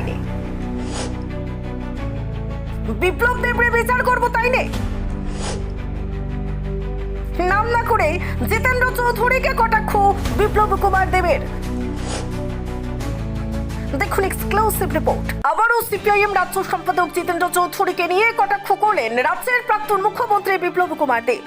তাইনে বিপ্লব দেবরে বিচার করব তাইনে নাম না করে জিতেন্দ্র চৌধুরীকে কটাক্ষ বিপ্লব কুমার দেবের। দেখুন এক্সক্লুসিভ রিপোর্ট আবারও সিপিআইএম রাজ্য সম্পাদক জিতেন্দ্র চৌধুরীকে নিয়ে কটাক্ষ করলেন রাজ্যের প্রাক্তন মুখ্যমন্ত্রী বিপ্লব কুমার দেব।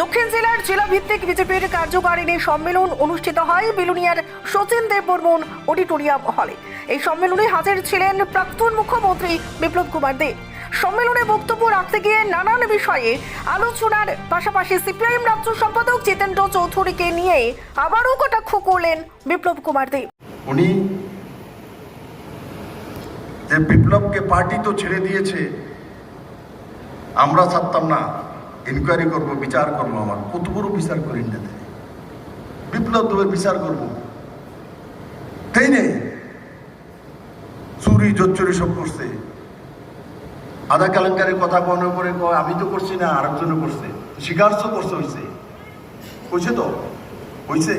দক্ষিণ জেলার জেলা ভিত্তিক বিজেপির কার্যকারিণী সম্মেলন অনুষ্ঠিত হয় বিলুনিয়ার সচিন দেব বর্মন অডিটোরিয়াম হলে। এই সম্মেলনে হাজির ছিলেন প্রাক্তন মুখ্যমন্ত্রী বিপ্লব কুমার দেব সম্মেলনে বক্তব্য রাখতে গিয়ে নানান বিষয়ে আলোচনার পাশাপাশি সিপিআইএম রাজ্য সম্পাদক জিতেন্দ্র চৌধুরীকে নিয়ে আবারও কটাক্ষ করলেন বিপ্লব কুমার দেব উনি যে বিপ্লবকে পার্টি তো ছেড়ে দিয়েছে, আমরা ছাড়তাম না। ইনকোয়ারি করব, বিচার করব আমার। কত বড় বিচার করি তিনি। বিপ্লব দেবের বিচার করব। তাই নেই? চুরি, জোচ্চুরি সব করছে। আধা কেলেঙ্কারের কথা মনে করে কয়, আমি তো করছি না আরেকজনে করছে। স্বীকার তো করছে হয়েছে হয়েছে তো? হয়েছে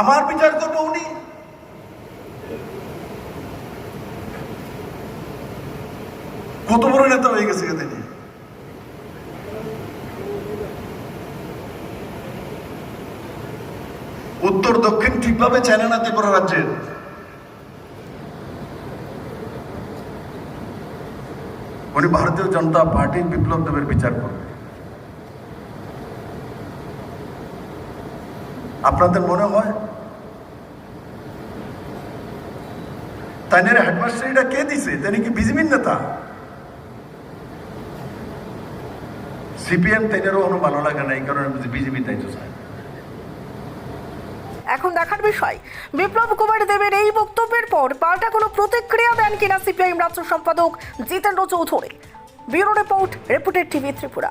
আমার বিচার করব উনি কত বড় নেতা হয়ে গেছে তিনি উত্তর, দক্ষিণ ঠিকভাবে চেনে না ত্রিপুরা রাজ্যের। উনি ভারতীয় জনতা পার্টির বিপ্লব দেবের বিচার করবে। আপনাদের মনে হয়? তাইনের হেডমাস্টারিটা কে দিছে? তিনি কি বিজেপির নেতা? সিপিএম তাইনেরও কোনো ভালো লাগে না, এই কারণে বিজেপি তাই তো চায় এখন দেখার বিষয়, বিপ্লব কুমার দেবের এই বক্তব্যের পর পাল্টা কোনো প্রতিক্রিয়া দেন কিনা সিপিআইএম রাজ্য সম্পাদক Jitendra Chowdhury. Bureau report reported TV Tripura.